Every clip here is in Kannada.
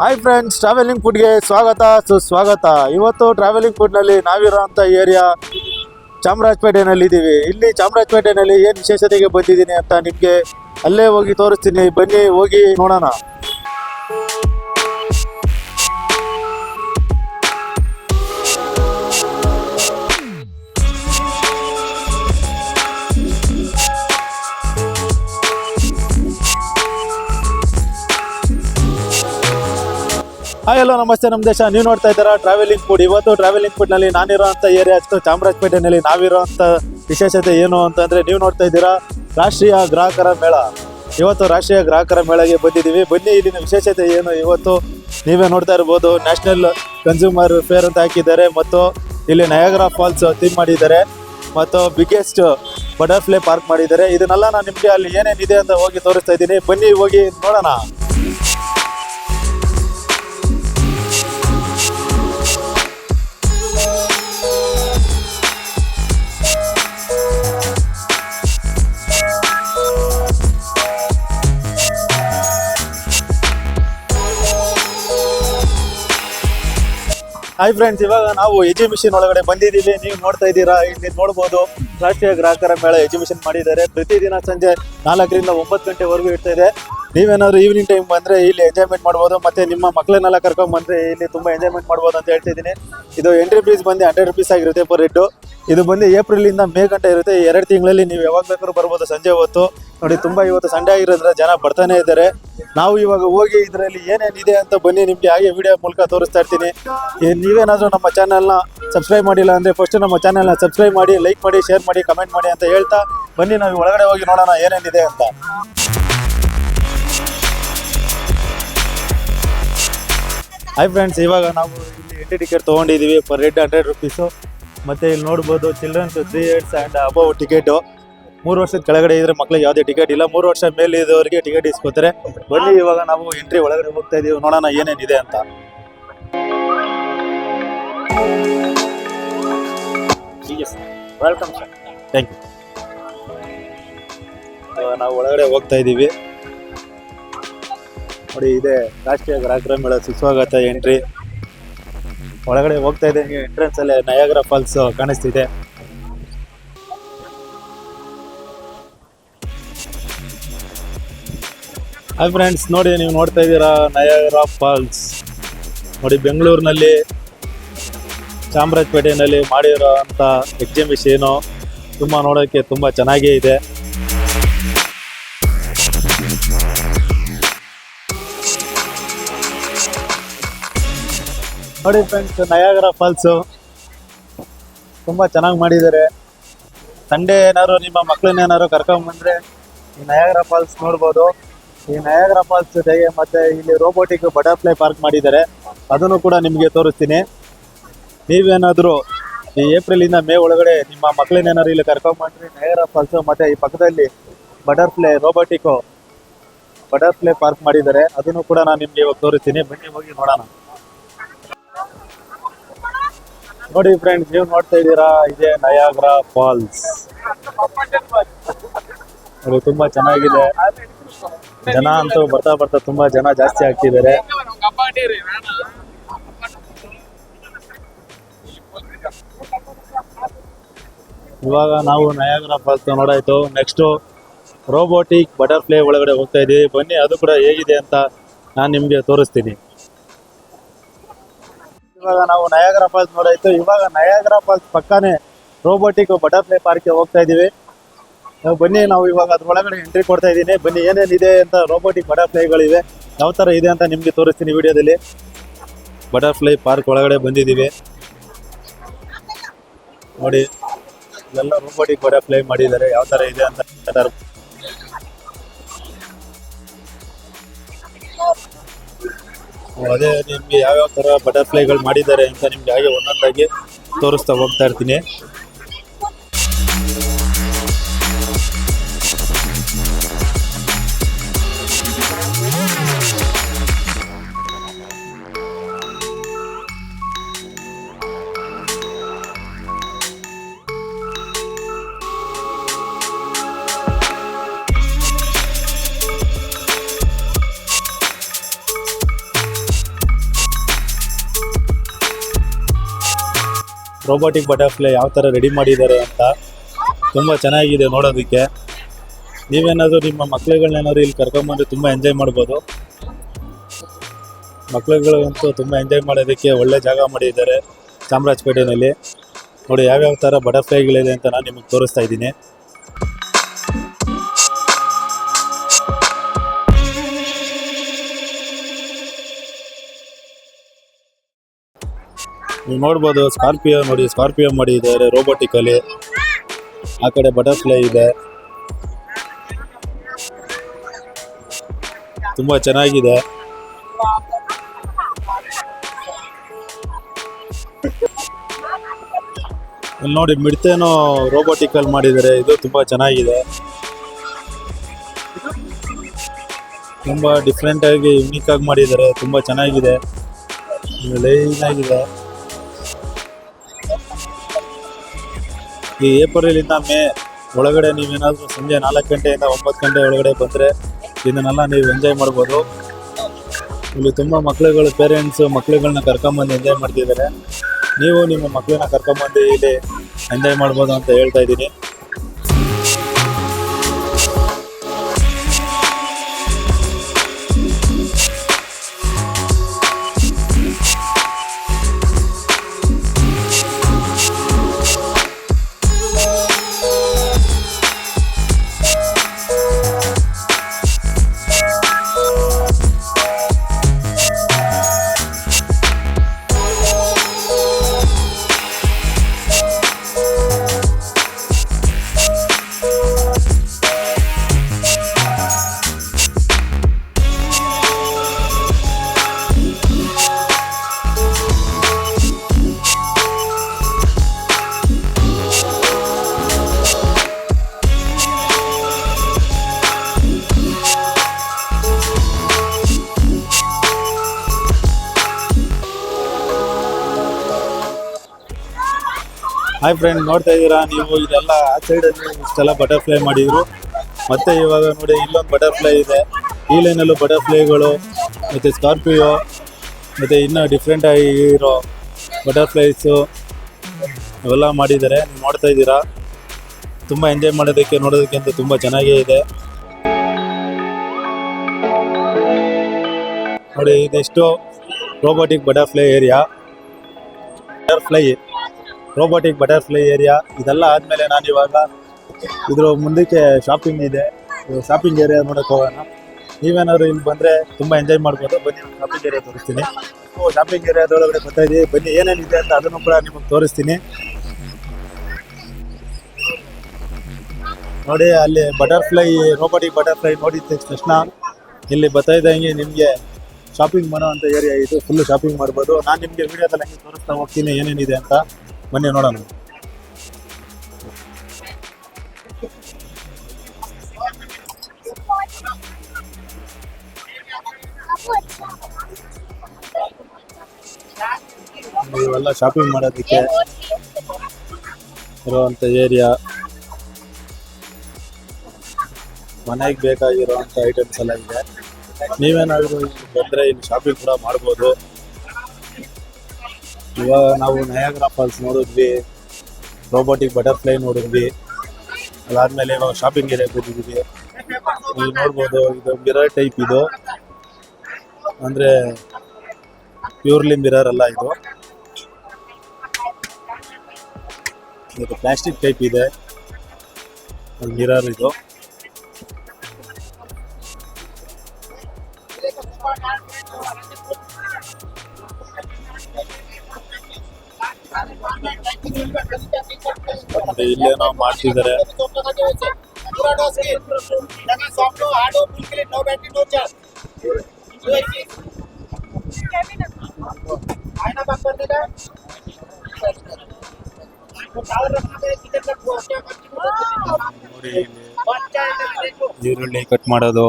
ಹಾಯ್ ಫ್ರೆಂಡ್ಸ್ ಟ್ರಾವೆಲಿಂಗ್ ಫುಡ್ಗೆ ಸ್ವಾಗತ, ಸುಸ್ವಾಗತ. ಇವತ್ತು ಟ್ರಾವೆಲಿಂಗ್ ಫುಡ್ನಲ್ಲಿ ನಾವಿರೋಂಥ ಏರಿಯಾ ಚಾಮರಾಜಪೇಟೆನಲ್ಲಿ ಇದ್ದೀವಿ. ಇಲ್ಲಿ ಚಾಮರಾಜಪೇಟೆನಲ್ಲಿ ಏನು ವಿಶೇಷತೆಗೆ ಬಂದಿದ್ದೀನಿ ಅಂತ ನಿಮಗೆ ಅಲ್ಲೇ ಹೋಗಿ ತೋರಿಸ್ತೀನಿ. ಬನ್ನಿ, ಹೋಗಿ ನೋಡೋಣ. ಹಾಯ್, ಹಲೋ, ನಮಸ್ತೆ. ನಮ್ಮ ದೇಶ ನೀವು ನೋಡ್ತಾ ಇದ್ದೀರಾ ಟ್ರಾವೆಲಿಂಗ್ ಫುಡ್ ಇವತ್ತು ಟ್ರಾವೆಲಿಂಗ್ ಫುಡ್ನಲ್ಲಿ ನಾನಿರೋ ಅಂಥ ಏರಿಯಾ ಚಾಮರಾಜಪೇಟೆನಲ್ಲಿ ನಾವಿರೋ ಅಂಥ ವಿಶೇಷತೆ ಏನು ಅಂತಂದರೆ ನೀವು ನೋಡ್ತಾ ಇದ್ದೀರಾ ರಾಷ್ಟ್ರೀಯ ಗ್ರಾಹಕರ ಮೇಳ. ಇವತ್ತು ರಾಷ್ಟ್ರೀಯ ಗ್ರಾಹಕರ ಮೇಳಗೆ ಬಂದಿದ್ದೀವಿ. ಬನ್ನಿ, ಇಲ್ಲಿನ ವಿಶೇಷತೆ ಏನು? ಇವತ್ತು ನೀವೇ ನೋಡ್ತಾ ಇರ್ಬೋದು ನ್ಯಾಷನಲ್ ಕನ್ಸ್ಯೂಮರ್ ಫೇರ್ ಅಂತ ಹಾಕಿದ್ದಾರೆ ಮತ್ತು ಇಲ್ಲಿ ನಯಾಗ್ರಾ ಫಾಲ್ಸ್ ಥೀಮ್ ಮಾಡಿದ್ದಾರೆ ಮತ್ತು ಬಿಗ್ಗೆಸ್ಟ್ ಬಟರ್ಫ್ಲೈ ಪಾರ್ಕ್ ಮಾಡಿದ್ದಾರೆ. ಇದನ್ನೆಲ್ಲ ನಾನು ನಿಮಗೆ ಅಲ್ಲಿ ಏನೇನಿದೆ ಅಂತ ಹೋಗಿ ತೋರಿಸ್ತಾ ಇದ್ದೀನಿ. ಬನ್ನಿ, ಹೋಗಿ ನೋಡೋಣ. ಹಾಯ್ ಫ್ರೆಂಡ್ಸ್ ಇವಾಗ ನಾವು ಎಜಿಬಿಷನ್ ಒಳಗಡೆ ಬಂದಿದ್ದೀವಿ. ನೀವು ನೋಡ್ತಾ ಇದ್ದೀರಾ, ಇಲ್ಲಿ ನೋಡ್ಬೋದು. ರಾಷ್ಟ್ರೀಯ ಗ್ರಾಹಕರ ಮೇಳ ಎಜಿಬಿಷನ್ ಮಾಡಿದ್ದಾರೆ. ಪ್ರತಿದಿನ ಸಂಜೆ ನಾಲ್ಕರಿಂದ ಒಂಬತ್ತು ಗಂಟೆವರೆಗೂ ಇರ್ತಾ ಇದೆ. ನೀವೇನಾದ್ರು ಈವ್ನಿಂಗ್ ಟೈಮ್ ಬಂದ್ರೆ ಇಲ್ಲಿ ಎಂಜಾಯ್ಮೆಂಟ್ ಮಾಡ್ಬೋದು. ಮತ್ತೆ ನಿಮ್ಮ ಮಕ್ಕಳನ್ನೆಲ್ಲ ಕರ್ಕೊಂಡ್ ಬಂದ್ರೆ ಇಲ್ಲಿ ತುಂಬಾ ಎಂಜಾಯ್ಮೆಂಟ್ ಮಾಡ್ಬೋದು ಅಂತ ಹೇಳ್ತಿದ್ದೀನಿ ಇದು ಎಂಟ್ರಿ ಫೀಸ್ ಬಂದು ಹಂಡ್ರೆಡ್ ರುಪೀಸ್ ಆಗಿರುತ್ತೆ ಪರ್ ಹೆಡ್ ಇದು ಬಂದು ಏಪ್ರಿಲ್ ಇಂದ ಮೇ ಗಂಟೆ ಇರುತ್ತೆ. ಎರಡು ತಿಂಗಳಲ್ಲಿ ನೀವು ಯಾವಾಗ ಬೇಕಾದ್ರೂ ಬರ್ಬೋದು ಸಂಜೆ ಹೊತ್ತು. ನೋಡಿ, ತುಂಬಾ ಇವತ್ತು ಸಂಡೆ ಆಗಿರೋದ್ರಿಂದ ಜನ ಬರ್ತಾನೆ ಇದ್ದಾರೆ. ನಾವು ಇವಾಗ ಹೋಗಿ ಇದರಲ್ಲಿ ಏನೇನಿದೆ ಅಂತ ಬನ್ನಿ, ನಿಮಗೆ ಹಾಗೆ ವಿಡಿಯೋ ಮೂಲಕ ತೋರಿಸ್ತಾ ಇರ್ತೀನಿ. ನೀವೇನಾದರೂ ನಮ್ಮ ಚಾನಲ್ನ ಸಬ್ಸ್ಕ್ರೈಬ್ ಮಾಡಿಲ್ಲ ಅಂದರೆ ಫಸ್ಟ್ ನಮ್ಮ ಚಾನಲ್ನ ಸಬ್ಸ್ಕ್ರೈಬ್ ಮಾಡಿ ಲೈಕ್ ಮಾಡಿ ಶೇರ್ ಮಾಡಿ ಕಮೆಂಟ್ ಮಾಡಿ ಅಂತ ಹೇಳ್ತಾ ಬನ್ನಿ, ನಾವು ಒಳಗಡೆ ಹೋಗಿ ನೋಡೋಣ ಏನೇನಿದೆ ಅಂತ. ಹಾಯ್ ಫ್ರೆಂಡ್ಸ್ ಇವಾಗ ನಾವು ಇಲ್ಲಿ ಎಂಟ್ರಿ ಟಿಕೆಟ್ ತೊಗೊಂಡಿದ್ದೀವಿ ಪರ್ ಹೆಡ್ ಹಂಡ್ರೆಡ್ ರುಪೀಸು ಮತ್ತು ಇಲ್ಲಿ ನೋಡ್ಬೋದು childrens three years and above ticket ಮೂರು ವರ್ಷದ ಕೆಳಗಡೆ ಇದ್ರೆ ಮಕ್ಳಿಗೆ ಯಾವುದೇ ಟಿಕೆಟ್ ಇಲ್ಲ. ಮೂರು ವರ್ಷ ಮೇಲೆ ಇದ್ದವರಿಗೆ ಟಿಕೆಟ್ ಇಸ್ಕೋತಾರೆ. ಬನ್ನಿ ಇವಾಗ ನಾವು ಎಂಟ್ರಿ ಒಳಗಡೆ ಹೋಗ್ತಾ ಇದೀವಿ. ನೋಡೋಣ ಏನೇನಿದೆ ಅಂತ. ವೆಲ್ಕಮ್ ಸರ್ ಥ್ಯಾಂಕ್ ಯು ನಾವು ಒಳಗಡೆ ಹೋಗ್ತಾ ಇದ್ದೀವಿ ನೋಡಿ ಇದೆ ರಾಷ್ಟ್ರೀಯ ಗ್ರಾಹಕರ ಮೇಳ. ಸುಸ್ವಾಗತ ಎಂಟ್ರಿ ಒಳಗಡೆ ಹೋಗ್ತಾ ಇದೆ ಎಂಟ್ರೆನ್ಸ್ ಅಲ್ಲಿ ನಯಾಗ್ರಾ ಫಾಲ್ಸ್ ಕಾಣಿಸ್ತಿದೆ. ಹಾಯ್ ಫ್ರೆಂಡ್ಸ್ ನೋಡಿ ನೀವು ನೋಡ್ತಾ ಇದ್ದೀರಾ ನಯಾಗರ ಫಾಲ್ಸ್. ನೋಡಿ ಬೆಂಗಳೂರಿನಲ್ಲಿ, ಚಾಮರಾಜಪೇಟೆಯಲ್ಲಿ ಮಾಡಿರೋ ಅಂತ ಎಕ್ಸಿಬಿಷನು ತುಂಬ ನೋಡೋಕ್ಕೆ ತುಂಬ ಚೆನ್ನಾಗೇ ಇದೆ. ನೋಡಿ ಫ್ರೆಂಡ್ಸ್ ನಯಾಗರ ಫಾಲ್ಸು ತುಂಬ ಚೆನ್ನಾಗಿ ಮಾಡಿದ್ದಾರೆ. ಸಂಡೇ ಏನಾದ್ರು ನಿಮ್ಮ ಮಕ್ಕಳನ್ನ ಏನಾದ್ರು ಈ ನಯಾಗರ ಫಾಲ್ಸ್ ನೋಡ್ಬೋದು. ಈ ನಯಾಗರ ಫಾಲ್ಸ್ ಜೊತೆಗೆ ಮತ್ತೆ ಇಲ್ಲಿ ರೋಬೋಟಿಕ್ ಬಟರ್ಫ್ಲೈ ಪಾರ್ಕ್ ಮಾಡಿದ್ದಾರೆ. ಅದನ್ನು ಕೂಡ ನಿಮಗೆ ತೋರಿಸ್ತೀನಿ. ನೀವೇನಾದರೂ ಈ ಏಪ್ರಿಲಿಂದ ಮೇ ಒಳಗಡೆ ನಿಮ್ಮ ಮಕ್ಕಳನ್ನೇನಾದ್ರು ಇಲ್ಲಿ ಕರ್ಕೊಂಬಂದ್ರಿ ನಯಾಗರ ಫಾಲ್ಸ್ ಮತ್ತೆ ಈ ಪಕ್ಕದಲ್ಲಿ ಬಟರ್ಫ್ಲೈ ರೋಬೋಟಿಕ್ ಬಟರ್ಫ್ಲೈ ಪಾರ್ಕ್ ಮಾಡಿದ್ದಾರೆ. ಅದನ್ನು ಕೂಡ ನಾನು ನಿಮ್ಗೆ ಇವಾಗ ತೋರಿಸ್ತೀನಿ. ಬನ್ನಿ, ಹೋಗಿ ನೋಡೋಣ. ನೋಡಿ ಫ್ರೆಂಡ್ಸ್ ನೀವು ನೋಡ್ತಾ ಇದ್ದೀರಾ, ಇದೇ ನಯಾಗ್ರಾ ಫಾಲ್ಸ್ ತುಂಬಾ ಚೆನ್ನಾಗಿದೆ. ಜನ ಅಂತೂ ಬರ್ತಾ ಬರ್ತಾ ತುಂಬಾ ಜನ ಜಾಸ್ತಿ ಆಗ್ತಿದ್ದಾರೆ. ಇವಾಗ ನಾವು ನಯಾಗರ ಫಾಲ್ಸ್ ನೋಡಾಯ್ತು. ನೆಕ್ಸ್ಟ್ ರೋಬೋಟಿಕ್ ಬಟರ್ಫ್ಲೈ ಒಳಗಡೆ ಹೋಗ್ತಾ ಇದೀವಿ. ಬನ್ನಿ, ಅದು ಕೂಡ ಹೇಗಿದೆ ಅಂತ ನಾನು ನಿಮಗೆ ತೋರಿಸ್ತೀನಿ. ಇವಾಗ ನಾವು ನಯಾಗರ ಫಾಲ್ಸ್ ನೋಡಾಯ್ತು. ಇವಾಗ ನಯಾಗರ ಫಾಲ್ಸ್ ಪಕ್ಕನೇ ರೋಬೋಟಿಕ್ ಬಟರ್ಫ್ಲೈ ಪಾರ್ಕ್ಗೆ ಹೋಗ್ತಾ ಇದೀವಿ. ನಾವು ಬನ್ನಿ, ನಾವು ಇವಾಗ ಅದ್ರ ಒಳಗಡೆ ಎಂಟ್ರಿ ಕೊಡ್ತಾ ಇದ್ದೀನಿ. ಬನ್ನಿ, ಏನೇನಿದೆ ಅಂತ ರೋಬೋಟಿಕ್ ಬಟರ್ಫ್ಲೈಗಳಿವೆ ಯಾವ ಥರ ಇದೆ ಅಂತ ನಿಮಗೆ ತೋರಿಸ್ತೀನಿ ವಿಡಿಯೋದಲ್ಲಿ. ಬಟರ್ಫ್ಲೈ ಪಾರ್ಕ್ ಒಳಗಡೆ ಬಂದಿದ್ದೀವಿ. ನೋಡಿ, ಎಲ್ಲ ರೋಬೋಟಿಕ್ ಬಟರ್ಫ್ಲೈ ಮಾಡಿದ್ದಾರೆ. ಯಾವ ಥರ ಇದೆ ಅಂತ ಅದೇ ನಿಮಗೆ ಯಾವ್ಯಾವ ಥರ ಬಟರ್ಫ್ಲೈಗಳು ಮಾಡಿದ್ದಾರೆ ಅಂತ ನಿಮ್ಗೆ ಹಾಗೆ ಒಂದೊಂದಾಗಿ ತೋರಿಸ್ತಾ ಹೋಗ್ತಾ ಇರ್ತೀನಿ. ರೋಬೋಟಿಕ್ ಬಟರ್ಫ್ಲೈ ಯಾವ ಥರ ರೆಡಿ ಮಾಡಿದ್ದಾರೆ ಅಂತ ತುಂಬ ಚೆನ್ನಾಗಿದೆ ನೋಡೋದಕ್ಕೆ. ನೀವೇನಾದರೂ ನಿಮ್ಮ ಮಕ್ಳುಗಳನ್ನೇನಾದ್ರು ಇಲ್ಲಿ ಕರ್ಕೊಂಬಂದು ತುಂಬ ಎಂಜಾಯ್ ಮಾಡ್ಬೋದು. ಮಕ್ಳುಗಳಿಗಂತೂ ತುಂಬ ಎಂಜಾಯ್ ಮಾಡೋದಕ್ಕೆ ಒಳ್ಳೆ ಜಾಗ ಮಾಡಿದ್ದಾರೆ ಚಾಮರಾಜಪೇಟೆಯಲ್ಲಿ ನೋಡಿ ಯಾವ್ಯಾವ ಥರ ಬಟರ್ಫ್ಲೈಗಳಿದೆ ಅಂತ ನಾನು ನಿಮಗೆ ತೋರಿಸ್ತಾ ಇದ್ದೀನಿ. ನೀವು ನೋಡ್ಬೋದು ಸ್ಕಾರ್ಪಿಯೋ ನೋಡಿ ಸ್ಕಾರ್ಪಿಯೋ ಮಾಡಿದ್ದಾರೆ ರೋಬೋಟಿಕಲ್ಲಿ ಆ ಕಡೆ ಬಟರ್ಫ್ಲೈ ಇದೆ. ತುಂಬ ಚೆನ್ನಾಗಿದೆ. ಇಲ್ಲಿ ನೋಡಿ, ಮಿಡ್ತೇನೋ ರೋಬೋಟಿಕಲ್ ಮಾಡಿದ್ದಾರೆ. ಇದು ತುಂಬ ಚೆನ್ನಾಗಿದೆ. ತುಂಬ ಡಿಫ್ರೆಂಟಾಗಿ ಆಗಿ ಯುನೀಕ್ ಆಗಿ ಮಾಡಿದ್ದಾರೆ. ತುಂಬ ಚೆನ್ನಾಗಿದೆ. ಲೈನ್ ಆಗಿದೆ. ಈ ಏಪ್ರಿಲ್ ಇಂದ ಮೇ ಒಳಗಡೆ ನೀವೇನಾದರೂ ಸಂಜೆ ನಾಲ್ಕು ಗಂಟೆಯಿಂದ ಒಂಬತ್ತು ಗಂಟೆ ಒಳಗಡೆ ಬಂದರೆ ಇದನ್ನೆಲ್ಲ ನೀವು ಎಂಜಾಯ್ ಮಾಡ್ಬೋದು. ಇಲ್ಲಿ ತುಂಬ ಮಕ್ಳುಗಳು ಪೇರೆಂಟ್ಸು ಮಕ್ಳುಗಳನ್ನ ಕರ್ಕೊಂಬಂದು ಎಂಜಾಯ್ ಮಾಡ್ತಿದ್ದಾರೆ. ನೀವು ನಿಮ್ಮ ಮಕ್ಕಳನ್ನ ಕರ್ಕೊಂಬಂದು ಇಲ್ಲಿ ಎಂಜಾಯ್ ಮಾಡ್ಬೋದು ಅಂತ ಹೇಳ್ತಾ ಇದ್ದೀನಿ. ಹಾಯ್ ಫ್ರೆಂಡ್ ನೋಡ್ತಾ ಇದ್ದೀರಾ? ನೀವು ಇದೆಲ್ಲ ಆ ಸೈಡಲ್ಲಿ ಇಷ್ಟೆಲ್ಲ ಬಟರ್ಫ್ಲೈ ಮಾಡಿದ್ರು. ಮತ್ತೆ ಇವಾಗ ನೋಡಿ, ಇಲ್ಲೊಂದು ಬಟರ್ಫ್ಲೈ ಇದೆ. ಈ ಲೈನಲ್ಲೂ ಬಟರ್ಫ್ಲೈಗಳು ಮತ್ತು ಸ್ಕಾರ್ಪಿಯೋ ಮತ್ತು ಇನ್ನೂ ಡಿಫ್ರೆಂಟ್ ಆಗಿರೋ ಬಟರ್ಫ್ಲೈಸು ಇವೆಲ್ಲ ಮಾಡಿದ್ದಾರೆ. ನೀವು ನೋಡ್ತಾ ಇದ್ದೀರಾ? ತುಂಬ ಎಂಜಾಯ್ ಮಾಡೋದಕ್ಕೆ, ನೋಡೋದಕ್ಕೆ ಅಂತ ತುಂಬ ಚೆನ್ನಾಗೇ ಇದೆ. ನೋಡಿ, ಇದಿಷ್ಟು robotic butterfly area butterfly robotic butterfly area ಇದೆಲ್ಲ ಆದಮೇಲೆ ನಾನು ಇವಾಗ ಇದ್ರ ಮುಂದಕ್ಕೆ ಶಾಪಿಂಗ್ ಇದೆ. ಶಾಪಿಂಗ್ ಏರಿಯಾ ನೋಡಕ್ಕೆ ಹೋಗೋಣ. ನೀವೇನಾದ್ರು ಇಲ್ಲಿ ಬಂದರೆ ತುಂಬ ಎಂಜಾಯ್ ಮಾಡ್ಬೋದು. ಬನ್ನಿ ಶಾಪಿಂಗ್ ಏರಿಯಾ ತೋರಿಸ್ತೀನಿ. ಶಾಪಿಂಗ್ ಏರಿಯಾದೊಳಗಡೆ ಬರ್ತಾ ಇದ್ದೀವಿ ಬನ್ನಿ ಏನೇನಿದೆ ಅಂತ ಅದನ್ನು ಕೂಡ ನಿಮಗೆ ತೋರಿಸ್ತೀನಿ. ನೋಡಿ, ಅಲ್ಲಿ ಬಟರ್ಫ್ಲೈ ರೋಬೋಟಿಕ್ ಬಟರ್ಫ್ಲೈ ನೋಡಿದ ತಕ್ಷಣ ಇಲ್ಲಿ ಬರ್ತಾ ಇದ್ದಂಗೆ ನಿಮಗೆ ಶಾಪಿಂಗ್ ಮಾಡೋ ಅಂತ ಏರಿಯಾ ಇದು. ಫುಲ್ ಶಾಪಿಂಗ್ ಮಾಡ್ಬೋದು. ನಾನು ನಿಮಗೆ ವಿಡಿಯೋದಲ್ಲಿ ಹೆಂಗೆ ತೋರಿಸ್ತಾ ಹೋಗ್ತೀನಿ ಏನೇನಿದೆ ಅಂತ. ಬನ್ನಿ ನೋಡೋಣ. ಇವೆಲ್ಲ ಶಾಪಿಂಗ್ ಮಾಡೋದಕ್ಕೆ ಇರುವಂಥ ಏರಿಯಾ ಮನೆಗೆ ಬೇಕಾಗಿರುವಂಥ ಐಟಮ್ಸ್ ಎಲ್ಲ ಇದೆ. ನೀವೇನಾದರೂ ಬಂದರೆ ಇಲ್ಲಿ ಶಾಪಿಂಗ್ ಕೂಡ ಮಾಡ್ಬೋದು. ಇವಾಗ ನಾವು ನಯಾಗ್ರಾ ಫಾಲ್ಸ್ ನೋಡಿದ್ವಿ. ರೋಬೋಟಿಕ್ ಬಟರ್ಫ್ಲೈ ನೋಡಿದ್ವಿ. ಅದಾದ್ಮೇಲೆ ಇವಾಗ ಶಾಪಿಂಗ್ ಏರಿಯಾಗೆ ಹೋಗಿದ್ವಿ. ನೀವು ನೋಡ್ಬೋದು, ಇದು ಮಿರರ್ ಟೈಪ್ ಇದು. ಅಂದರೆ ಪ್ಯೂರ್ಲಿ ಮಿರರ್ ಅಲ್ಲ ಇದು. ಇದು ಪ್ಲಾಸ್ಟಿಕ್ ಟೈಪ್ ಇದೆ. ಮಿರರ್ ಇದು. ಮತ್ತೆ ಇಲ್ಲೇ ನಾವು ಮಾಡ್ತಿದ್ದಾರೆ. ಈರುಳ್ಳಿ ಕಟ್ ಮಾಡೋದು,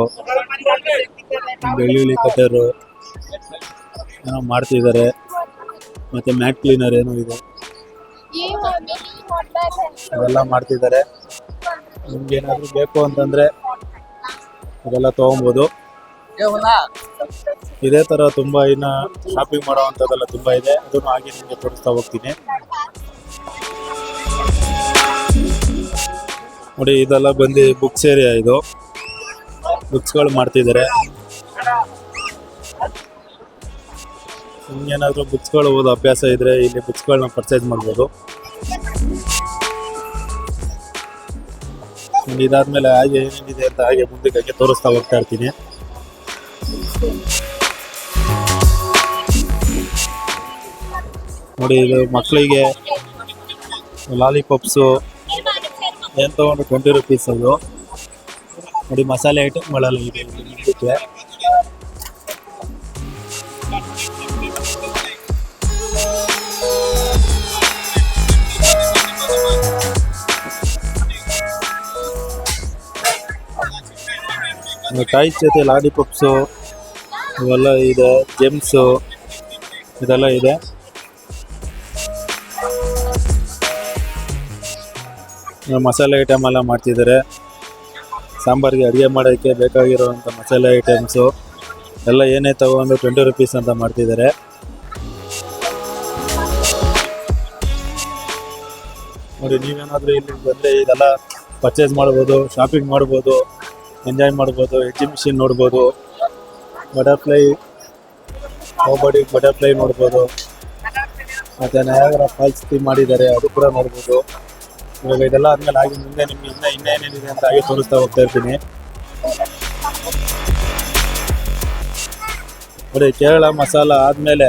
ಬೆಳ್ಳುಳ್ಳಿ ಕಟ್ಟರು ಏನೋ ಮಾಡ್ತಿದ್ದಾರೆ. ಮತ್ತೆ ಮ್ಯಾಟ್ ಕ್ಲೀನರ್ ಏನೋ ಇದೆ. ಅವೆಲ್ಲ ಮಾಡ್ತಿದ್ದಾರೆ. ನಿಮ್ಗೆ ಏನಾದರೂ ಬೇಕು ಅಂತಂದ್ರೆ ಇದೆಲ್ಲ ತೊಗೊಬೋದು. ಇದೇ ತರ ತುಂಬಾ ಇನ್ನ ಶಾಪಿಂಗ್ ಮಾಡುವಂತದೆಲ್ಲ ತುಂಬಾ ಇದೆ. ಅದನ್ನು ಹಾಗೆ ನಿಮಗೆ ತೋರಿಸ್ತಾ ಹೋಗ್ತೀನಿ. ನೋಡಿ, ಇದೆಲ್ಲ ಬಂದು ಬುಕ್ಸ್ ಏರಿಯಾ ಇದು. ಬುಕ್ಸ್ ಬುಕ್ಸ್ಗಳು ಮಾಡ್ತಿದ್ದಾರೆ. ಬುಕ್ಸ್ಗಳು ಓದೋ ಅಭ್ಯಾಸ ಇದ್ರೆ ಇಲ್ಲಿ ಬುಕ್ಸ್ ಬುಕ್ಸ್ಗಳನ್ನ ಪರ್ಚೇಸ್ ಮಾಡ್ಬೋದು. ಇದಾದ್ಮೇಲೆ ಹಾಗೆ ಏನೇನಿದೆ ಅಂತ ಹಾಗೆ ಮುಂದಕ್ಕೆ ಹಾಗೆ ತೋರಿಸ್ತಾ ಹೋಗ್ತಾ ಇರ್ತೀನಿ. ನೋಡಿ ಇದು ಮಕ್ಕಳಿಗೆ ಲಾಲಿಪಾಪ್ಸು ಏನು ತಗೊಂಡು ಟ್ವೆಂಟಿ ರುಪೀಸ್ ಅದು. ನೋಡಿ ಮಸಾಲೆ ಐಟಮ್ಗಳೆಲ್ಲ ಇದೆ. ಟಾಯ್ಸ್ ಜೊತೆ ಲಾಲಿಪಾಪ್ಸು ಇವೆಲ್ಲ ಇದೆ, ಜೆಮ್ಸು, ಇದೆಲ್ಲ ಇದೆ. ಮಸಾಲೆ ಐಟಮ್ ಎಲ್ಲ ಮಾಡ್ತಿದ್ದಾರೆ. ಸಾಂಬಾರಿಗೆ ಅಡುಗೆ ಮಾಡೋಕ್ಕೆ ಬೇಕಾಗಿರುವಂಥ ಮಸಾಲೆ ಐಟಮ್ಸು ಎಲ್ಲ ಏನೇ ತಗೊಂಡು ಟ್ವೆಂಟಿ ರುಪೀಸ್ ಅಂತ ಮಾಡ್ತಿದ್ದಾರೆ. ನೋಡಿ, ನೀವೇನಾದರೂ ಇಲ್ಲಿ ಬಂದರೆ ಇದೆಲ್ಲ ಪರ್ಚೇಸ್ ಮಾಡ್ಬೋದು ಶಾಪಿಂಗ್ ಮಾಡ್ಬೋದು. ಎಂಜಾಯ್ ಮಾಡ್ಬೋದು ಎಕ್ಸಿಬಿಷನ್ ನೋಡ್ಬೋದು ಬಟರ್ಫ್ಲೈ ಕಬಡ್ಡಿ ಬಟರ್ಫ್ಲೈ ನೋಡ್ಬೋದು, ಮತ್ತು ನಯಾಗರ ಫಾಲ್ಸ್ ಥೀಮ್ ಮಾಡಿದ್ದಾರೆ, ಅದು ಕೂಡ ನೋಡ್ಬೋದು. ಇವಾಗ ಇದೆಲ್ಲ ಆದಮೇಲೆ ಆಗಿ ಮುಂದೆ ನಿಮ್ಗೆ ಇನ್ನೂ ಇನ್ನೇನೇನಿದೆ ಅಂತ ಹಾಗೆ ತೋರಿಸ್ತಾ ಹೋಗ್ತಾ ಇರ್ತೀನಿ. ನೋಡಿ, ಕೇರಳ ಮಸಾಲ ಆದಮೇಲೆ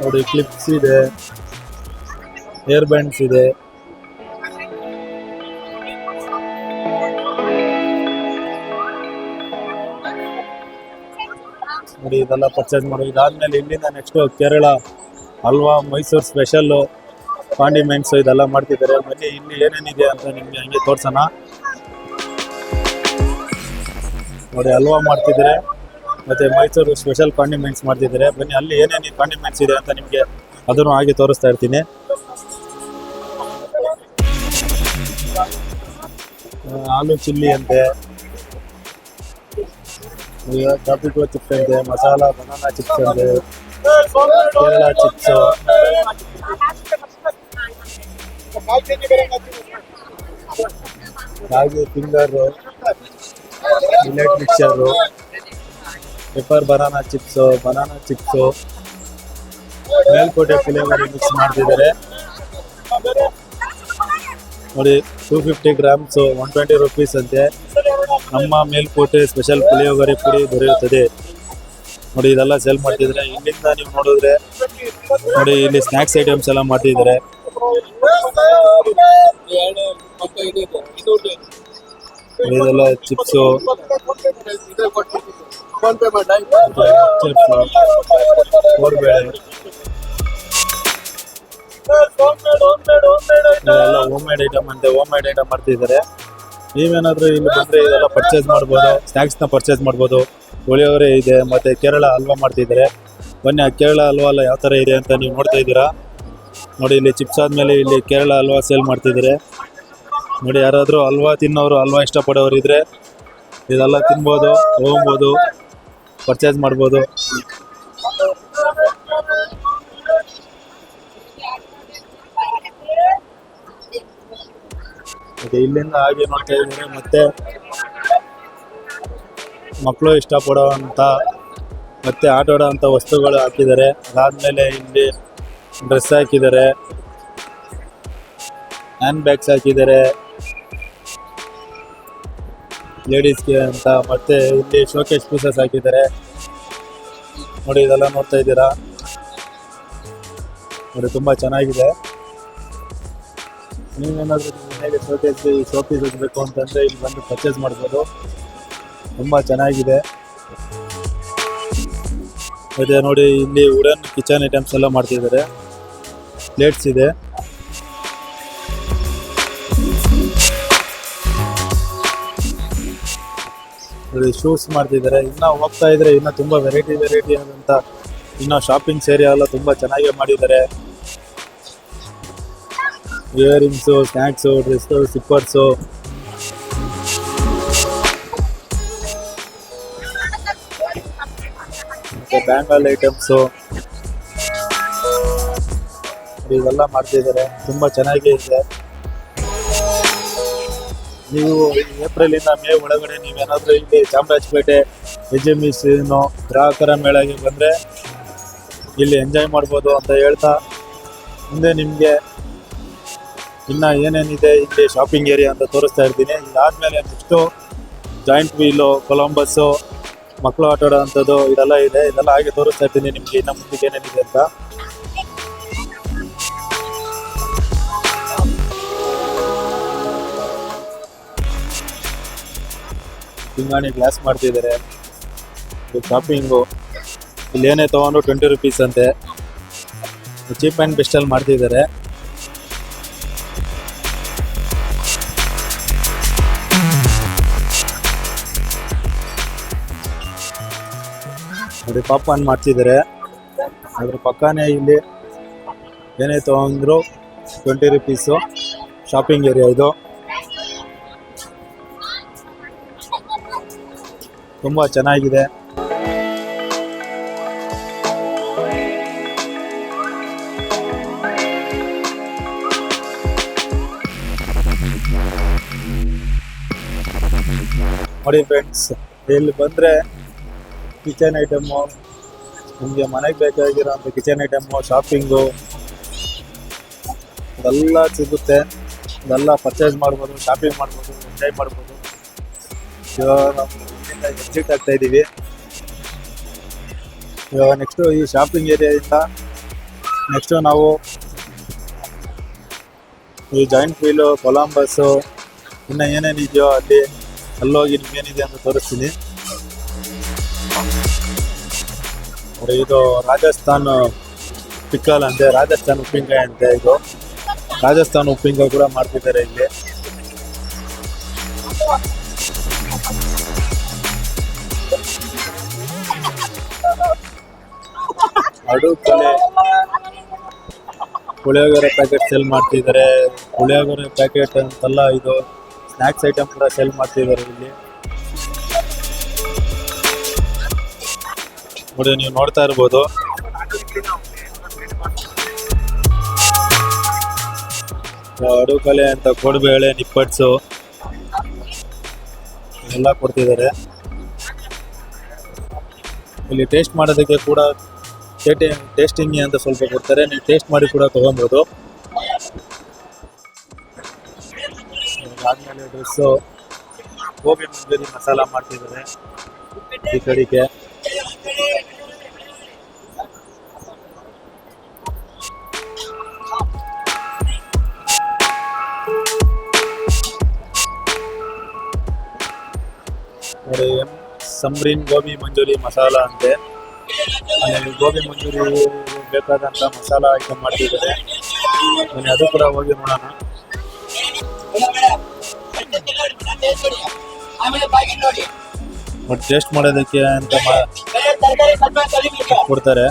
ನೋಡಿ ಕ್ಲಿಪ್ಸ್ ಇದೆ ಏರ್ ಬ್ಯಾಂಡ್ಸ್ ಇದೆ. ನೋಡಿ ಇದೆಲ್ಲ ಪರ್ಚೇಸ್ ಮಾಡಿ. ಇದಾದಮೇಲೆ ಇಲ್ಲಿಂದ next Kerala, halwa, Mysore special condiments ಇದೆಲ್ಲ ಮಾಡ್ತಿದ್ದಾರೆ. ಬನ್ನಿ, ಇಲ್ಲಿ ಏನೇನಿದೆ ಅಂತ ನಿಮಗೆ ಹಂಗೆ ತೋರ್ಸೋಣ. ನೋಡಿ, ಹಲ್ವಾ ಮಾಡ್ತಿದ್ದಾರೆ. ಮತ್ತೆ ಮೈಸೂರು ಸ್ಪೆಷಲ್ ಕಾಂಡಿಮೆಂಟ್ಸ್ ಮಾಡ್ತಿದ್ದಾರೆ. ಬನ್ನಿ, ಅಲ್ಲಿ ಏನೇನು ಕಾಂಡಿಮೆಂಟ್ಸ್ ಇದೆ ಅಂತ ನಿಮಗೆ ಅದನ್ನು ಹಾಗೆ ತೋರಿಸ್ತಾ ಇರ್ತೀನಿ. ಆಲೂ ಚಿಲ್ಲಿ ಅಂತೆ. ಟಾಪಿಕೋ ಚಿಪ್ಸ್ ಅಂತೆ ಮಸಾಲ ಬನಾನಾ ಚಿಪ್ಸ್ ಅಂತೆ Kerala chips ragi finger millet mixer pepper banana chips banana chips Melkote flavour mix ಮಾಡ್ತಿದ್ದಾರೆ. ನೋಡಿ two fifty grams one twenty rupees ಅಂತೆ. ನಮ್ಮ ಮೇಲ್ಕೋಟೆ ಸ್ಪೆಷಲ್ ಪುಳಿಯೋಗರೆ ಪುಡಿ ದೊರೆಯುತ್ತದೆ. ನೋಡಿ ಇದೆಲ್ಲ ಸೇಲ್ ಮಾಡ್ತಿದ್ರೆ ಇಲ್ಲಿಂದ ನೀವು ನೋಡಿದ್ರೆ ನೋಡಿ ಇಲ್ಲಿ ಸ್ನ್ಯಾಕ್ಸ್ ಐಟಮ್ಸ್ ಎಲ್ಲ ಮಾಡ್ತಿದ್ದಾರೆ. ಇದೆಲ್ಲ ಚಿಪ್ಸು ಚಿಪ್ಸು ಇದೆಲ್ಲ ಹೋಮ್ ಮೇಡ್ ಐಟಮ್ ಅಂತೆ ಹೋಮ್ ಮೇಡ್ ಐಟಮ್ ಮಾಡ್ತಿದ್ದಾರೆ. ನೀವೇನಾದ್ರೂ ಇಲ್ಲಿ ಬಂದ್ರೆ ಇದೆಲ್ಲ ಪರ್ಚೇಸ್ ಮಾಡ್ಬೋದು ನ ಪರ್ಚೇಸ್ ಮಾಡ್ಬೋದು. ಪುಳಿಯೋಗರೆ ಇದೆ, ಮತ್ತೆ ಕೇರಳ ಹಲ್ವಾ ಮಾಡ್ತಿದ್ದಾರೆ. ಬನ್ನಿ, ಆ ಕೇರಳ ಹಲ್ವಾ ಎಲ್ಲ ಯಾವ ತರ ಇದೆ ಅಂತ ನೀವು ನೋಡ್ತಾ ಇದ್ದೀರಾ? ನೋಡಿ, ಇಲ್ಲಿ ಚಿಪ್ಸ್ ಆದ್ಮೇಲೆ ಇಲ್ಲಿ ಕೇರಳ ಹಲ್ವಾ ಸೇಲ್ ಮಾಡ್ತಿದ್ದಾರೆ. ನೋಡಿ, ಯಾರಾದರೂ ಹಲ್ವಾ ತಿನ್ನೋರು, ಹಲ್ವಾ ಇಷ್ಟಪಡೋರು ಇದ್ರೆ ಇದೆಲ್ಲ ತಿನ್ಬೋದು ಹೋಗ್ಬೋದು ಪರ್ಚೇಸ್ ಮಾಡ್ಬೋದು. ಮತ್ತೆ ಇಲ್ಲಿಂದ ಹಾಗೆ ನೋಡ್ತಾ ಇದ್ದೀನಿ ಮತ್ತೆ ಮಕ್ಕಳು ಇಷ್ಟಪಡುವಂಥ ಮತ್ತೆ ಆಟ ಆಡೋವಂಥ ವಸ್ತುಗಳು ಹಾಕಿದ್ದಾರೆ. ಅದಾದ್ಮೇಲೆ ಇಲ್ಲಿ ಡ್ರೆಸ್ ಹಾಕಿದ್ದಾರೆ. ಹ್ಯಾಂಡ್ ಬ್ಯಾಗ್ಸ್ ಹಾಕಿದ್ದಾರೆ. ಲೇಡೀಸ್ಗೆ ಅಂತ. ಮತ್ತೆ ಇಲ್ಲಿ ಶೋಕೇಶ್ ಪೀಸಸ್ ಹಾಕಿದ್ದಾರೆ. ನೋಡಿ, ಇದೆಲ್ಲ ನೋಡ್ತಾ ಇದ್ದೀರಾ? ನೋಡಿ, ತುಂಬ ಚೆನ್ನಾಗಿದೆ. ನೀವೇನಾದರೂ ಮನೆಗೆ ಶೋಕೇಸ್ ಶೋ ಪೀಸಸ್ ಬೇಕು ಅಂತಂದರೆ ಇಲ್ಲಿ ಬಂದು ಪರ್ಚೇಸ್ ಮಾಡ್ಬೋದು. ತುಂಬ ಚೆನ್ನಾಗಿದೆ. ಮತ್ತೆ ನೋಡಿ, ಇಲ್ಲಿ ವುಡನ್ ಕಿಚನ್ ಐಟಮ್ಸ್ ಎಲ್ಲ ಮಾಡ್ತಿದ್ದಾರೆ. ಪ್ಲೇಟ್ಸ್ ಇದೆ. ನೋಡಿ ಶೂಸ್ ಮಾಡ್ತಿದ್ದಾರೆ. ಇನ್ನ ಹೋಗ್ತಾ ಇದ್ರೆ ಇನ್ನೂ ತುಂಬಾ ವೆರೈಟಿ ವೆರೈಟಿ ಆದಂತ ಇನ್ನ ಶಾಪಿಂಗ್ಸ್ ಏರಿಯಾ ಎಲ್ಲ ತುಂಬಾ ಚೆನ್ನಾಗಿ ಮಾಡಿದ್ದಾರೆ. Earrings snacks dress sippers bangle items ಇವೆಲ್ಲ ಮಾಡ್ತಿದ್ದಾರೆ ತುಂಬ ಚೆನ್ನಾಗೇ ಇದೆ. ನೀವು ಏಪ್ರಿಲ್ ಇಂದ ಮೇ ಒಳಗಡೆ ನೀವೇನಾದರೂ ಇಲ್ಲಿ ಚಾಮರಾಜಪೇಟೆ ಎಜೆಮಿಸಿನೋ ಗ್ರಾಹಕರ ಮೇಳಗೆ ಬಂದ್ರೆ ಇಲ್ಲಿ ಎಂಜಾಯ್ ಮಾಡ್ಬೋದು ಅಂತ ಹೇಳ್ತಾ, ಮುಂದೆ ನಿಮಗೆ ಇನ್ನ ಏನೇನಿದೆ ಇಲ್ಲಿ ಶಾಪಿಂಗ್ ಏರಿಯಾ ಅಂತ ತೋರಿಸ್ತಾ ಇರ್ತೀನಿ. ಇದಾದ್ಮೇಲೆ ನೆಕ್ಸ್ಟು ಜಾಯಿಂಟ್ ವೀಲು ಕೊಲಂಬಸ್ಸು ಮಕ್ಕಳು ಆಟ ಆಡೋ ಅಂಥದ್ದು ಇದೆಲ್ಲ ಇದೆ. ಇದೆಲ್ಲ ಹಾಗೆ ತೋರಿಸ್ತಾ ಇರ್ತೀನಿ ನಿಮಗೆ ಇನ್ನ ಮುಂದಕ್ಕೆ ಏನೇನಿದೆ ಅಂತ. ತಿಂಗಾಣಿ ಗ್ಲಾಸ್ ಮಾಡ್ತಿದ್ದಾರೆ. ಶಾಪಿಂಗು ಇಲ್ಲಿ ಏನೇ ತೊಗೊಂಡು ಟ್ವೆಂಟಿ ರುಪೀಸ್ ಅಂತೆ. ಚೀಪ್ ಆ್ಯಂಡ್ ಬೆಸ್ಟಲ್ಲಿ ಮಾಡ್ತಿದ್ದಾರೆ. ಅನ್ ಮಾಡ್ತಿದ್ದಾರೆ. ಅದ್ರ ಪಕ್ಕನೇ ಇಲ್ಲಿ ಏನೇ ತೊಗೊಂಡ್ರು ಟ್ವೆಂಟಿ ರುಪೀಸು ಶಾಪಿಂಗ್ ಏರಿಯಾ ಇದು. ತುಂಬ ಚೆನ್ನಾಗಿದೆ. ನೋಡಿ ಫ್ರೆಂಡ್ಸ್ ಇಲ್ಲಿ ಬಂದರೆ ಕಿಚನ್ ಐಟಮು ನಿಮಗೆ ಮನೆಗೆ ಬೇಕಾಗಿರೋಂಥ ಕಿಚನ್ ಐಟಮು ಶಾಪಿಂಗು ಇದೆಲ್ಲ ಸಿಗುತ್ತೆ. ಇದೆಲ್ಲ ಪರ್ಚೇಸ್ ಮಾಡ್ಬೋದು ಶಾಪಿಂಗ್ ಮಾಡ್ಬೋದು ಎಂಜಾಯ್ ಮಾಡ್ಬೋದು. ಇವಾಗ ನಾವು ಇಲ್ಲಿಂದ ಎಕ್ಸಿಟ್ ಆಗ್ತಾ ಇದ್ದೀವಿ ಇವಾಗ ನೆಕ್ಸ್ಟು ಈ ಶಾಪಿಂಗ್ ಏರಿಯಾದಿಂದ ನೆಕ್ಸ್ಟು ನಾವು ಈ ಜಾಯಿಂಟ್ ವೀಲು ಕೊಲಂಬಸ್ಸು ಇನ್ನು ಏನೇನಿದೆಯೋ ಅಲ್ಲಿ, ಅಲ್ಲೋಗಿ ನಿಮ್ಗೆ ಏನಿದೆ ಅಂತ ತೋರಿಸ್ತೀನಿ. ಇದು ರಾಜಸ್ಥಾನ್ ಪಿಕ್ಕಲ್ ಅಂತೆ, ರಾಜಸ್ಥಾನ್ ಉಪ್ಪಿನಕಾಯಿ ಅಂತೆ ಇದು. ರಾಜಸ್ಥಾನ್ ಉಪ್ಪಿನಕಾಯಿ ಕೂಡ ಮಾಡ್ತಿದ್ದಾರೆ ಇಲ್ಲಿ. ಅಡುಕಲೆ ಪುಳಿಯೋಗರೆ ಪ್ಯಾಕೆಟ್ ಸೆಲ್ ಮಾಡ್ತಿದ್ದಾರೆ. ಪುಳಿಯೋಗರೆ ಪ್ಯಾಕೆಟ್ ಅಂತೆಲ್ಲ ಇದು ಸ್ನ್ಯಾಕ್ಸ್ ಐಟಮ್ ಕೂಡ ಸೆಲ್ ಮಾಡ್ತಿದ್ದಾರೆ ಇಲ್ಲಿ. ನೋಡಿ, ನೀವು ನೋಡ್ತಾ ಇರ್ಬೋದು. ಅಡುಕಲೆ ಅಂತ ಕೋಡ್ಬೇಳೆ, ನಿಪ್ಪಟ್ಸು, ಎಲ್ಲ ಕೊಡ್ತಿದ್ದಾರೆ. ಇಲ್ಲಿ ಟೇಸ್ಟ್ ಮಾಡೋದಕ್ಕೆ ಕೂಡ ಟೇಸ್ಟಿಂಗ್ ಅಂತ ಸ್ವಲ್ಪ ಕೊಡ್ತಾರೆ. ನೀವು ಟೇಸ್ಟ್ ಮಾಡಿ ಕೂಡ ತೊಗೊಬೋದು. ಆದ್ಮೇಲೆ ಡ್ರೆಸ್ಸು ಗೋಬಿ ಮಂಜೂರಿ ಮಸಾಲ ಮಾಡ್ತಿದ್ದಾರೆ ಈ ಕಡೆಗೆ. ಸಂಬ್ರೀನ್ ಗೋಬಿ ಮಂಚೂರಿ ಮಸಾಲ ಅಂತೆ. ಗೋಬಿ ಮಂಜೂರಿ ಬೇಕಾದಂತ ಮಸಾಲ ಐಟಮ್ ಮಾಡ್ತಿದ್ದಾರೆ. ಅದು ಕೂಡ ಹೋಗಿ ನೋಡೋಣ. ಬಟ್ ಟೇಸ್ಟ್ ಮಾಡೋದಕ್ಕೆ ಅಂತ ಕೊಡ್ತಾರೆ.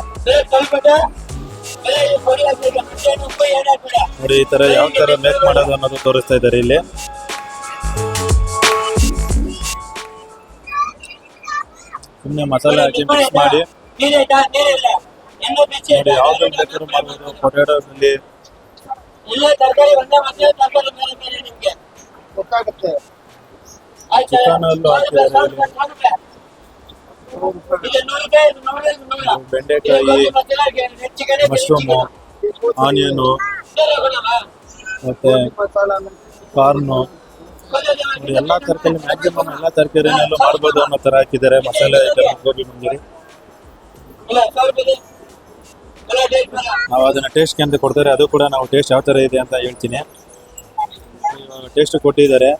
ನೋಡಿ ಈ ತರ ಯಾವ ತರ ಮೇಕ್ ಮಾಡೋದು ಅನ್ನೋದು ತೋರಿಸ್ತಾ ಇದ್ದಾರೆ ಇಲ್ಲಿ. ಸುಮ್ಮನೆ ಮಸಾಲೆ ಹಾಕಿ ಮಿಕ್ಸ್ ಮಾಡಿ. ನೋಡಿ ಯಾವ್ದು ಬೇಕಾದ್ರೂ ಮಾಡ್ಬೋದು. ಪೊಟ್ಯಾಟೋದಲ್ಲಿ ಗೊತ್ತಾಗುತ್ತೆ. ಚಿಕನ್ ಅಲ್ಲೂ ಹಾಕಿದ್ದಾರೆ. ಬೆಂಡೆಕಾಯಿ ಮಶ್ರೂಮ್ ಆನಿಯನ್ ಮತ್ತೆ ಮಸಾಲ ಕಾರ್ನು. ಎಲ್ಲಾ ತರಕಾರಿ ಮ್ಯಾಕ್ಸಿಮಮ್ ಎಲ್ಲಾ ತರಕಾರಿನಲ್ಲೂ ಮಾಡ್ಬೋದು ಅನ್ನೋ ತರ ಹಾಕಿದ್ದಾರೆ. ಮಸಾಲೆ ಐಟಮ್ ಗೋಬಿ ಮಂಜೂರಿ. ನಾವು ಅದನ್ನ ಟೇಸ್ಟ್ ಅಂತ ಕೊಡ್ತಾರೆ. ಅದು ಕೂಡ ನಾವು ಟೇಸ್ಟ್ ಯಾವ ತರ ಇದೆ ಅಂತ ಹೇಳ್ತೀನಿ. ಟೇಸ್ಟ್ ಕೊಟ್ಟಿದ್ದಾರೆ.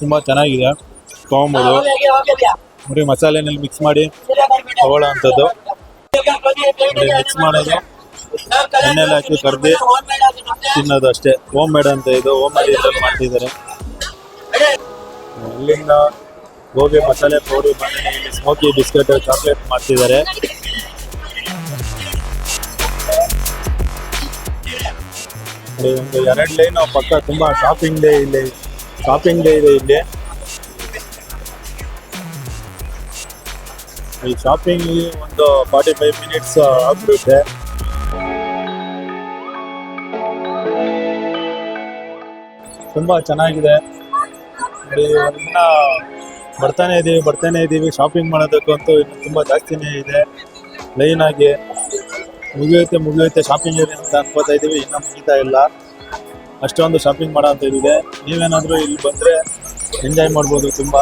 ತುಂಬಾ ಚೆನ್ನಾಗಿದೆ. ತಗೊಂಬೋದು. ಬರೀ ಮಸಾಲೆನಲ್ಲಿ ಮಿಕ್ಸ್ ಮಾಡಿ. ತಗೊಳ್ಳೋ ಅಂಥದ್ದು. ಮಿಕ್ಸ್ ಮಾಡೋದು. ಎಣ್ಣೆಲ್ಲ ಹಾಕಿ ಕರ್ದಿ. ತಿನ್ನೋದು ಅಷ್ಟೇ. ಹೋಮ್ ಮೇಡ್ ಅಂತ ಇದು ಹೋಮ್ ಮೇಡ್ ಇದ್ರಲ್ಲಿ ಮಾಡ್ತಿದ್ದಾರೆ. ಇಲ್ಲಿಂದ ಗೋಬಿ ಮಸಾಲೆ ಪೌಡರ್ ಮಾಡಿ ಸ್ಮೋಕಿ, ಬಿಸ್ಕೆಟ್, ಚಾಕ್ಲೇಟ್ ಮಾಡ್ತಿದ್ದಾರೆ. ಒಂದು ಎರಡು ಲೈನ್ ಪಕ್ಕ ತುಂಬಾ ಶಾಪಿಂಗ್ ಡೇ ಇಲ್ಲಿ. ಶಾಪಿಂಗ್ ಡೇ ಇದೆ ಇಲ್ಲಿ. ಈ ಶಾಪಿಂಗ್ ಒಂದು ಫಾರ್ಟಿ ಫೈವ್ ಮಿನಿಟ್ಸ್ ಆಗ್ಬಿಡುತ್ತೆ. ತುಂಬ ಚೆನ್ನಾಗಿದೆ. ಇನ್ನ ಬರ್ತಾನೆ ಇದೀವಿ ಬರ್ತಾನೆ ಇದೀವಿ. ಶಾಪಿಂಗ್ ಮಾಡೋದಕ್ಕಂತೂ ಇನ್ನು ತುಂಬ ಜಾಸ್ತಿನೇ ಇದೆ. ಲೈನ್ ಆಗಿ ಮುಗಿಯುತ್ತೆ ಮುಗಿಯುತ್ತೆ ಶಾಪಿಂಗ್ ಇದೆ ಅಂತ ಅನ್ಕೋತಾ ಇದೀವಿ. ಇನ್ನೂ ಮುಗಿತಾ ಇಲ್ಲ. ಅಷ್ಟೊಂದು ಶಾಪಿಂಗ್ ಮಾಡೋ ಅಂತ ಇದೆ. ನೀವೇನಾದರೂ ಇಲ್ಲಿ ಬಂದ್ರೆ ಎಂಜಾಯ್ ಮಾಡ್ಬೋದು ತುಂಬ.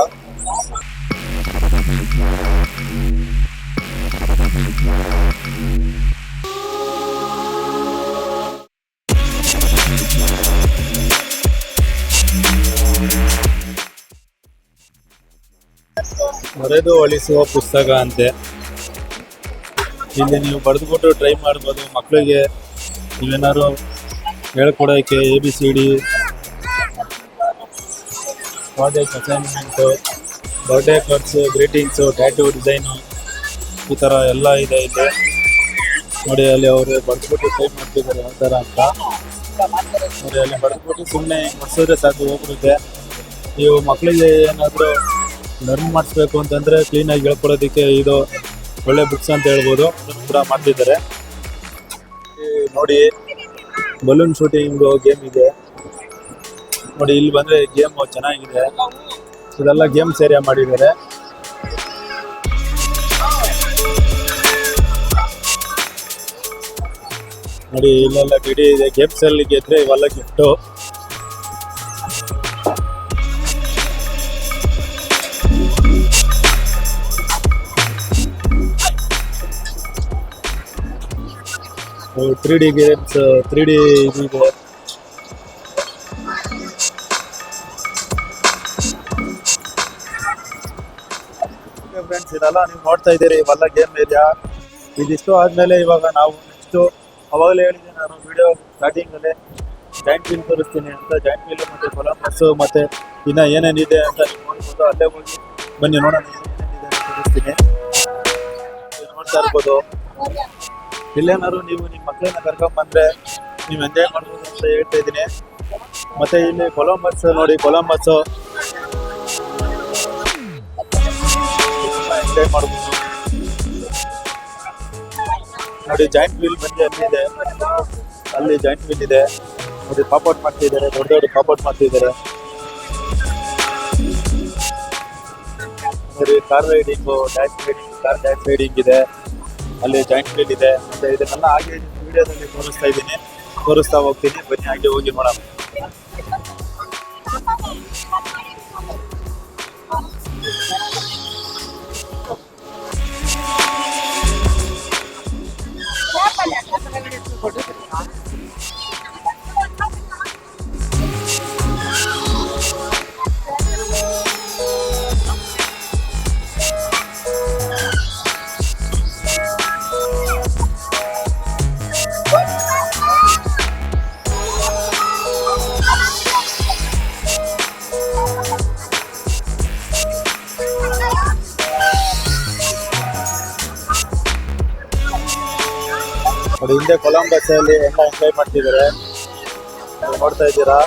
ಬರೆದು ಅಳಿಸುವ ಪುಸ್ತಕ ಅಂತೆ. ಇಲ್ಲಿ ನೀವು ಬರೆದುಕೊಟ್ಟು ಟ್ರೈ ಮಾಡ್ಬೋದು. ಮಕ್ಕಳಿಗೆ ನೀವೇನಾದ್ರು ಹೇಳ್ಕೊಡೋಕ್ಕೆ A B C D project assignment birthday cards greetings tattoo design ಈ ಥರ ಎಲ್ಲ ಇದೆ ಇಲ್ಲಿ. ನೋಡಿ, ಅಲ್ಲಿ ಅವರು ಬರೆದ್ಬಿಟ್ಟು ಟ್ರೈ ಮಾಡ್ತಿದ್ದಾರೆ ಯಾವ ಥರ ಅಂತ. ನೋಡಿ, ಅಲ್ಲಿ ಬರೆದ್ಬಿಟ್ಟು ಸುಮ್ಮನೆ ಬರ್ಸಿದ್ರೆ ಸಾಕು, ಹೋಗ್ಬಿಡುತ್ತೆ. ನೀವು ಮಕ್ಕಳಿಗೆ ಏನಾದರೂ ಲರ್ನ್ ಮಾಡಿಸ್ಬೇಕು ಅಂತಂದರೆ ಕ್ಲೀನಾಗಿ ಹೇಳ್ಕೊಡೋದಕ್ಕೆ ಇದು ಒಳ್ಳೆ ಬುಕ್ಸ್ ಅಂತ ಹೇಳ್ಬೋದು. ಕೂಡ ಮಾಡ್ತಿದ್ದಾರೆ. ನೋಡಿ ಬಲೂನ್ ಶೂಟಿಂಗ್ ಗೇಮ್ ಇದೆ. ನೋಡಿ, ಇಲ್ಲಿ ಬಂದರೆ ಗೇಮ್ ಚೆನ್ನಾಗಿದೆ. ಇದೆಲ್ಲ ಗೇಮ್ಸ್ ಏರಿಯಾ ಮಾಡಿದ್ದಾರೆ. ನೋಡಿ, ಇಲ್ಲೆಲ್ಲ ಬಿಡಿ ಇದೆ. ಗೇಮ್ಸ್ ಅಲ್ಲಿ ಗೆದ್ರೆ ಇವೆಲ್ಲ gift three D games three D ಇದು ಫ್ರೆಂಡ್ಸ್ ಇದೆಲ್ಲ ನೀವು ನೋಡ್ತಾ ಇದ್ದೀರಿ, ಇವೆಲ್ಲ ಗೇಮ್ ಏರಿಯಾ ಇದಿಷ್ಟು ಆದ್ಮೇಲೆ ಇವಾಗ ನಾವು ನೆಕ್ಸ್ಟು ಅವಾಗಲೇ ಹೇಳಿದ್ದೀನಿ ನಾನು ವಿಡಿಯೋ ಸ್ಟಾರ್ಟಿಂಗಲ್ಲೇ ಜಾಯಿಂಟ್ ವೀಲ್ ತೋರಿಸ್ತೀನಿ ಅಂತ ಜಾಯಿಂಟ್ ವೀಲ್ ಮತ್ತು ಕೊಲಂಬಸ್ಸು ಮತ್ತು ಇನ್ನು ಏನೇನಿದೆ ಅಂತ ನೀವು ನೋಡ್ಬೋದು, ಅಲ್ಲೇ ಹೋಗಿ ಬನ್ನಿ ನೋಡೋಣ ಏನೇನಿದೆ ಅಂತ ತೋರಿಸ್ತೀನಿ. ನೋಡ್ತಾ ಇರ್ಬೋದು. ಇಲ್ಲೇನಾದ್ರು ನೀವು ನಿಮ್ಮ ಮಕ್ಕಳನ್ನ ಕರ್ಕೊಂಬಂದ್ರೆ ನೀವು ಎಂಜಾಯ್ ಮಾಡ್ಬೋದು ಅಂತ ಹೇಳ್ತಾ ಇದ್ದೀನಿ. ಮತ್ತೆ ಇಲ್ಲಿ ಕೊಲಂಬಸ್ ನೋಡಿ, ಕೊಲಂಬಸ್. ಎಂಜಾಯ್ ಮಾಡ್ಬೋದು. ನೋಡಿ ಜಾಯಿಂಟ್ ವೀಲ್ ಬಂದು ಅಲ್ಲಿದೆ. ಅಲ್ಲಿ ಜಾಯಿಂಟ್ ವೀಲ್ ಇದೆ. ನೋಡಿ ಪಾಪೌಟ್ ಮಾಡ್ತಿದ್ದಾರೆ, ದೊಡ್ಡ ದೊಡ್ಡ ಪಾಪೌಟ್ ಮಾಡ್ತಿದ್ದಾರೆ. ನೋಡಿ car riding dash riding car dash riding ಇದೆ. ಅಲ್ಲಿ ಜಾಯಿಂಟ್ ವೀಲ್ ಇದೆ. ಮತ್ತೆ ಇದನ್ನೆಲ್ಲ ಹಾಗೆ ವಿಡಿಯೋದಲ್ಲಿ ತೋರಿಸ್ತಾ ಇದ್ದೀನಿ. ತೋರಿಸ್ತಾ ಹೋಗ್ತೀನಿ. ಬನ್ನಿ, ಹಾಗೆ ಹೋಗಿ ನೋಡೋಣ. ನೋಡಿ ಹಿಂದೆ ಕೊಲಂಬಸ್ ಅಲ್ಲಿ ಎಲ್ಲ ಎಂಜಾಯ್ ಮಾಡ್ತಿದ್ದಾರೆ. ನೋಡ್ತಾ ಇದ್ದೀರಾ?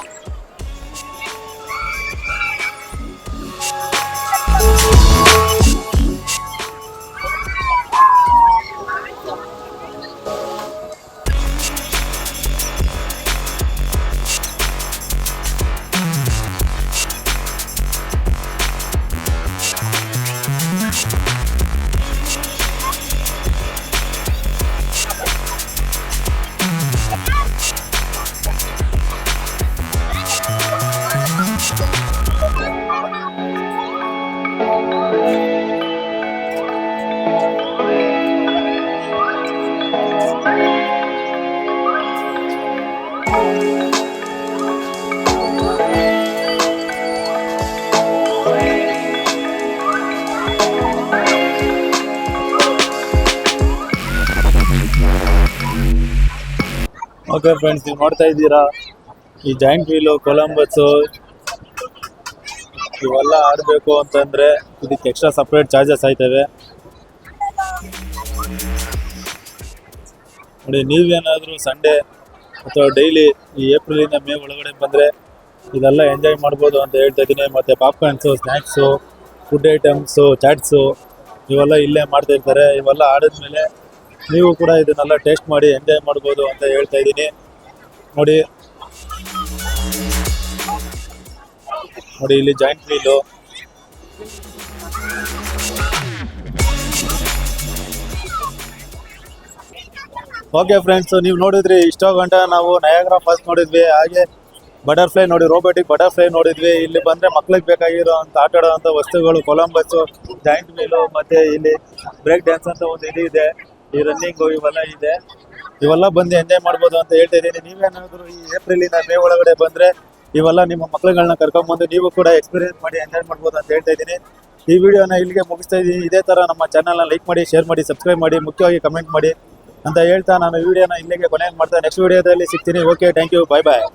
ಓಕೆ ಫ್ರೆಂಡ್ಸ್ ನೀವು ನೋಡ್ತಾ ಇದ್ದೀರಾ? ಈ ಜಾಯಿಂಟ್ ವೀಲು ಕೊಲಂಬಸ್ಸು ಇವೆಲ್ಲ ಆಡಬೇಕು ಅಂತಂದರೆ ಇದಕ್ಕೆ ಎಕ್ಸ್ಟ್ರಾ ಸಪ್ರೇಟ್ ಚಾರ್ಜಸ್ ಆಯ್ತವೆ. ನೋಡಿ, ನೀವೇನಾದರೂ ಸಂಡೇ ಅಥವಾ ಡೈಲಿ ಈ ಏಪ್ರಿಲಿಂದ ಮೇ ಒಳಗಡೆ ಬಂದರೆ ಇದೆಲ್ಲ ಎಂಜಾಯ್ ಮಾಡ್ಬೋದು ಅಂತ ಹೇಳ್ತಾ ಇದ್ದೀನಿ. ಮತ್ತು popcorns snacks food items chaats ಇವೆಲ್ಲ ಇಲ್ಲೇ ಮಾಡ್ತಾ ಇರ್ತಾರೆ. ಇವೆಲ್ಲ ಆಡಿದ್ಮೇಲೆ ನೀವು ಕೂಡ ಇದನ್ನೆಲ್ಲ ಟೇಸ್ಟ್ ಮಾಡಿ ಎಂಜಾಯ್ ಮಾಡ್ಬೋದು ಅಂತ ಹೇಳ್ತಾ ಇದ್ದೀನಿ. ನೋಡಿ. ನೋಡಿ ಇಲ್ಲಿ ಜಾಯಿಂಟ್ ಮೀಲು. ಓಕೆ ಫ್ರೆಂಡ್ಸ್, ನೀವು ನೋಡಿದ್ರಿ, ಇಷ್ಟೋ ಗಂಟ ನಾವು ನಯಾಗ್ರಾ ಫಾಲ್ಸ್ ನೋಡಿದ್ವಿ, ಹಾಗೆ ಬಟರ್ಫ್ಲೈ ನೋಡಿ ರೋಬೋಟಿಕ್ ಬಟರ್ಫ್ಲೈ ನೋಡಿದ್ವಿ. ಇಲ್ಲಿ ಬಂದ್ರೆ ಮಕ್ಳಿಗೆ ಬೇಕಾಗಿರೋ ಅಂತ ಆಟ ವಸ್ತುಗಳು ಕೊಲಂಬಸ್ಸು ಜಾಯಿಂಟ್ ಮೀಲು ಮತ್ತೆ ಇಲ್ಲಿ ಬ್ರೇಕ್ ಡ್ಯಾನ್ಸ್ ಅಂತ ಒಂದು ಇದು ಇದೆ. ಈ ರನ್ನಿಂಗ್ ಇವೆಲ್ಲ ಇದೆ. ಇವೆಲ್ಲ ಬಂದು ಎಂಜಾಯ್ ಮಾಡ್ಬೋದು ಅಂತ ಹೇಳ್ತಾ ಇದ್ದೀನಿ. ನೀವೇನಾದ್ರು ಈ ಏಪ್ರಿಲ್ ಇಂದ ಮೇ ಒಳಗಡೆ ಬಂದ್ರೆ ಇವೆಲ್ಲ ನಿಮ್ಮ ಮಕ್ಕಳುಗಳನ್ನ ಕರ್ಕೊಂಡ್ಬಂದು ನೀವು ಕೂಡ ಎಕ್ಸ್ಪೀರಿಯನ್ಸ್ ಮಾಡಿ ಎಂಜಾಯ್ ಮಾಡ್ಬೋದು ಅಂತ ಹೇಳ್ತಾ ಇದ್ದೀನಿ. ಈ ವಿಡಿಯೋನ ಇಲ್ಲಿಗೆ ಮುಗಿಸ್ತಾ ಇದ್ದೀನಿ. ಇದೇ ತರ ನಮ್ಮ ಚಾನಲ್ನ ಲೈಕ್ ಮಾಡಿ ಶೇರ್ ಮಾಡಿ ಸಬ್ಸ್ಕ್ರೈಬ್ ಮಾಡಿ, ಮುಖ್ಯವಾಗಿ ಕಮೆಂಟ್ ಮಾಡಿ ಅಂತ ಹೇಳ್ತಾ ನಾನು ವಿಡಿಯೋನ ಇಲ್ಲಿಗೆ ಕೊನೆಗೆ ಮಾಡ್ತಾ ನೆಕ್ಸ್ಟ್ ವಿಡಿಯೋದಲ್ಲಿ ಸಿಗ್ತೀನಿ. Okay thank you bye bye